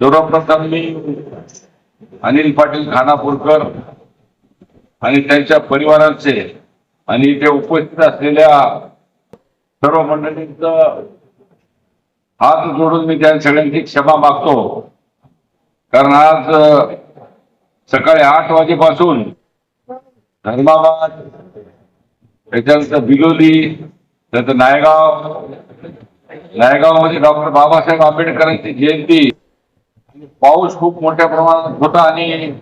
सर्वप्रथम मी अनिल पाटील खानापूरकर आणि त्यांच्या परिवाराचे आणि इथे उपस्थित असलेल्या सर्व मंडळींच हात जोडून मी त्या सगळ्यांची क्षमा मागतो. कारण आज सकाळी आठ वाजेपासून धर्माबाद त्याच्यानंतर बिलोली त्यानंतर नायगाव नायगावमध्ये डॉक्टर बाबासाहेब आंबेडकरांची जयंती पाऊस खूप मोठ्या प्रमाणात होता आणि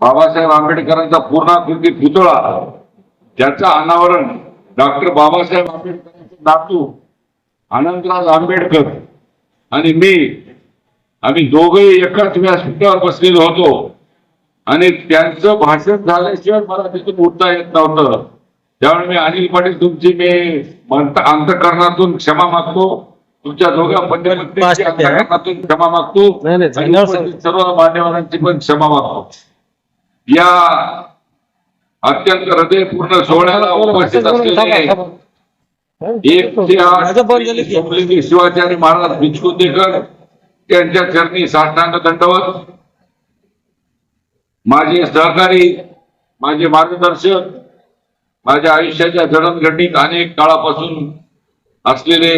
बाबासाहेब आंबेडकरांचा पूर्णाकृती पुतळा त्याचं अनावरण डॉक्टर बाबासाहेब आंबेडकरांचे नातू अनंतराज आंबेडकर आणि मी आम्ही दोघेही एकाच व्यासपीठावर बसलेलो होतो. आणि त्यांचं भाषण झाल्याशिवाय मला तिथून उठता येत नव्हतं. त्यामुळे मी अनिल पाटील तुमची मी अंतकरणातून क्षमा मागतो. तुमच्या दोघा? अंतकरणातूून क्षमा मागतो सर्व मान्यवरांची पण क्षमा मागतो. या अत्यंत हृदयपूर्ण सोहळ्याला उपस्थित असलेले एक ते आठ शिवाचार्य महाराज बिचकुंदेकर त्यांच्या चरणी साष्टांग दंडवत. माझे सहकारी माझे मार्गदर्शक माझ्या आयुष्याच्या जडणघडणीत अनेक काळापासून असलेले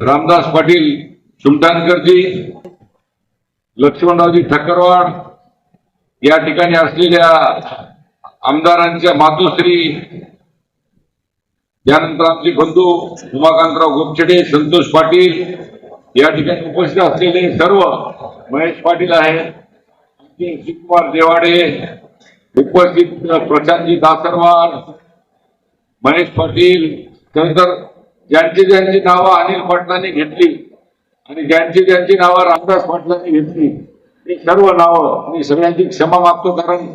रामदास पाटील सुमटाणकरजी लक्ष्मणरावजी ठक्करवाड या ठिकाणी असलेल्या आमदारांच्या मातोश्री त्यानंतर आमचे बंधू उमाकांतराव गोपछडे संतोष पाटील या ठिकाणी उपस्थित असलेले सर्व महेश पाटील आहे शिवकुमार देवाडे उपस्थित प्रशांतजी दासरवार महेश पाटील त्यानंतर ज्यांची ज्यांची नावं अनिल पाटलांनी घेतली आणि ज्यांची ज्यांची नावं रामदास पाटलांनी घेतली ती सर्व नावं मी सगळ्यांची क्षमा मागतो कारण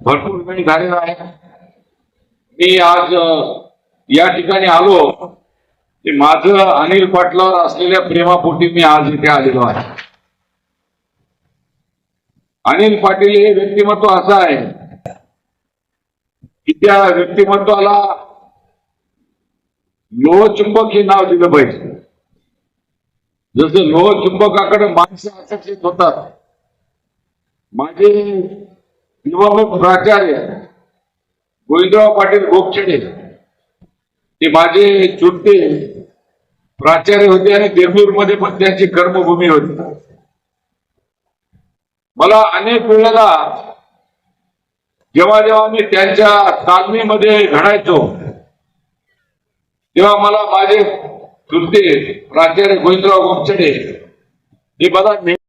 भरपूर वेळ झालेला आहे. मी आज या ठिकाणी आलो ते माझं अनिल पाटलावर असलेल्या प्रेमापोटी मी आज इथे आलेलो आहे. अनिल पाटील हे व्यक्तिमत्व असं आहे की त्या व्यक्तिमत्वाला लोहचुंबक हे नाव दिलं पाहिजे. जसं लोहचुंबकाकडे माणसं आकर्षित होतात. माझे युवा प्राचार्य गोविंदराव पाटील गोपछडे ते माझे चुलते प्राचार्य होते आणि देगलूरमध्ये पण त्यांची कर्मभूमी होती. मला अनेक वेळेला जेव्हा जेव्हा मी त्यांच्या तालमीमध्ये घडायचो तेव्हा मला माझे चुलते प्राचार्य गोविंदराव गोपछडे हे मला नेहमी